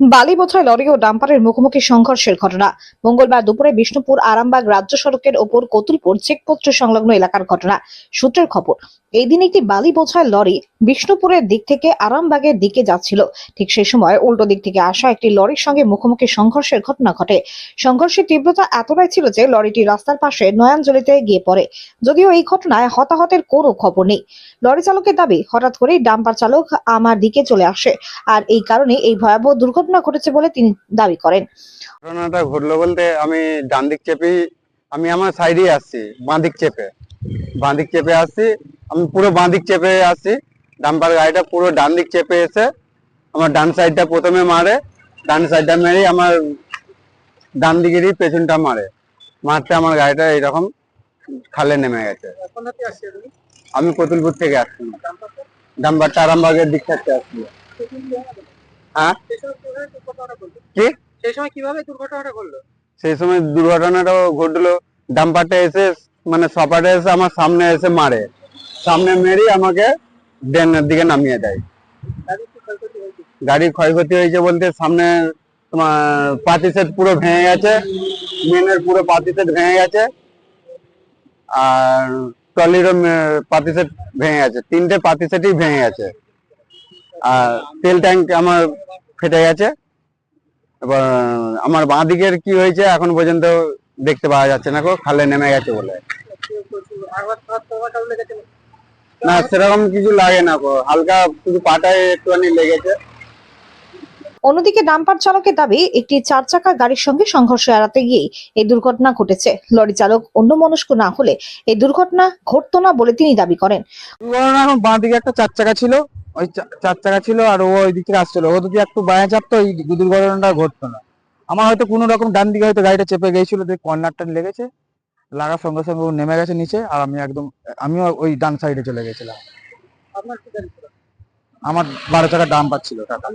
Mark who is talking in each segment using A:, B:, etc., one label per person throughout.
A: বালি বোঝায় লরি ও ডাম্পারের মুখোমুখি সংঘর্ষের ঘটনা। মঙ্গলবার দুপুরে বিষ্ণুপুর আরামবাগ রাজ্য সড়কের ওপর কতুলপুর চেকপোস্ট সংলগ্ন এলাকার ঘটনা। সূত্রের খবর এই দিন একটি বালি বোঝায় লরি বিষ্ণুপুরের দিক থেকে আরামবাগের দিকে যাচ্ছিল। ঠিক সেই সময় উল্টো দিক থেকে আসা একটি লরির সঙ্গে মুখোমুখি সংঘর্ষের ঘটনা ঘটে। সংঘর্ষের তীব্রতা এতটাই ছিল যে লরিটি রাস্তার পাশে নয়াঞ্জলিতে গিয়ে পড়ে। যদিও এই ঘটনায় হতাহতের কোনো খবর নেই। লরি চালকের দাবি, হঠাৎ করেই ডাম্পার চালক আমার দিকে চলে আসে আর এই কারণে এই ভয়াবহ দুর্ঘটনা ঘটেছে বলে তিনি দাবি করেন।
B: ঘটনাটা ঘটলো বলতে আমি ডান দিক চেপে আমি আমার সাইডে আসছি বাঁ দিক চেপে। বাঁ দিক চেপে আসছি আমি পুরো বাঁ দিক চেপে আসছি ডাম্পার গাড়িটা পুরো ডান দিক চেপে এসে আমার ডান সাইডটা প্রথমে মারে ডান সাইডটা মেরে আমার ডান দিকেরই পেছনটা মারে। মারতে আমার গাড়িটা এরকম খালে নেমে গেছে। আমি কতুলপুর থেকে আসছি। ডাম্পারটা? আরামবাগের দিক থাকতে আসছি। হ্যাঁ? কি?
C: সেই সময় কীভাবে দুর্ঘটনাটা ঘটলো?
B: সেই সময় দুর্ঘটনাটা ঘটলো। ডাম্পারটা এসে মানে সপাটে এসে আমার সামনে এসে মারে। সামনে মেরেই আমাকে ড্রেনের দিকে নামিয়ে দেয়।
C: গাড়ির ক্ষয়ক্ষতি হয়েছে
B: বলতে সামনে তোমার পাতি সেট পুরো ভেঙে গেছে, মেনের পুরো পাতি সেট ভেঙে গেছে, আর ট্রলিরও পাতি সেট ভেঙে গেছে, তিনটে পাতি সেটই ভেঙে গেছে। আর তেল ট্যাঙ্ক আমার ফেটে গেছে। এবার আমার বাঁ দিকের কি হয়েছে এখন পর্যন্ত দেখতে পাওয়া যাচ্ছে না খালে নেমে গেছে বলে। না সেরকম কিছু লাগে না গো। হালকা শুধু পাটায় একটুখানি লেগেছে।
A: অন্যদিকে ডাম্পার চালকের দাবি একটি চার চাকা গাড়ির সঙ্গে সংঘর্ষ এড়াতে গিয়ে এই দুর্ঘটনা ঘটেছে। লরি চালক অন্যমনস্ক না হলে এই দুর্ঘটনা ঘটতো না বলে তিনি দাবি করেন।
D: বাঁ দিকে একটা চার চাকা ছিল ওই চার চাকা ছিল আর ও ওই দিক থেকে আসছিল। ও যদি একটু বাঁয়ে চাপতো এই দুর্ঘটনাটা ঘটতো না। আমার হয়তো কোনো রকম ডান দিকে হয়তো গাড়িটা চেপে গিয়েছিল দিয়ে কর্নারটা লেগেছে। লাগার সঙ্গে সঙ্গে ও নেমে গেছে নিচে আর আমি একদম আমিও ওই ডান সাইডে চলে গেছিলাম। আমার বারো চাকা ডাম পাচ্ছিল টাকা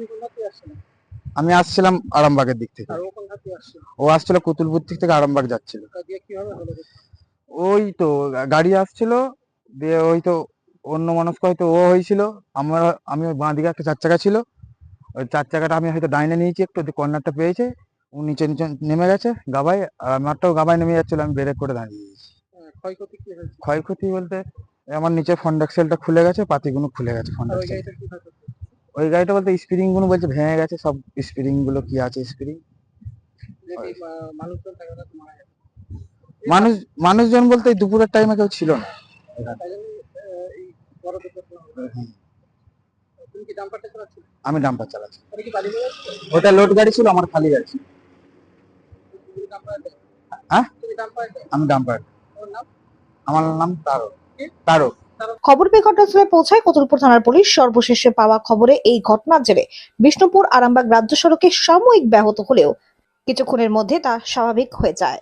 D: আমি আসছিলাম আরামবাগের দিক থেকে।
C: ও আসছিল
D: কুতুলপুর দিক থেকে আরামবাগ যাচ্ছিল। ওই তো গাড়ি আসছিল দিয়ে ওই তো অন্য মনস্ক হয়তো ও হয়েছিল আমার আমি ওই বাঁ দিকে একটা চার চাকা ছিল। ওই চার চাকাটা আমি হয়তো ডাইনে নিয়েছি একটু কর্নারটা পেয়েছে। ও নিচে নিচে নেমে গেছে গাবায় আর আমারটাও গাবায় নেমে যাচ্ছিল আমি ব্রেক করে দাঁড়িয়ে গেছি।
C: ক্ষয়ক্ষতি কি হয়েছে?
D: ক্ষয়ক্ষতি বলতে আমার নিচে ফন্ড এক্সেলটা খুলে গেছে পাতিগুলো খুলে গেছে ফন্ড
C: আর ওই গাড়িটা
D: বলতে স্প্রিংগুলো বলছে ভেঙে গেছে সব স্প্রিংগুলো কি আছে স্প্রিং? মানুষ মানুষজন বলতে দুপুরের টাইমে কেউ ছিল না। আমি ডাম্পার চালাচ্ছি।
C: ওটা
D: লোড গাড়ি ছিল আমার খালি গাড়ি ছিল। হ্যাঁ? আমি ডাম্পার। আমার নাম তারক তারক
A: খবর পেয়ে ঘটনাস্থলে পৌঁছায় কতুলপুর থানার পুলিশ। সর্বশেষে পাওয়া খবরে এই ঘটনার জেরে বিষ্ণুপুর আরামবাগ রাজ্য সড়কে সাময়িক ব্যাহত হলেও কিছুক্ষণের মধ্যে তা স্বাভাবিক হয়ে যায়।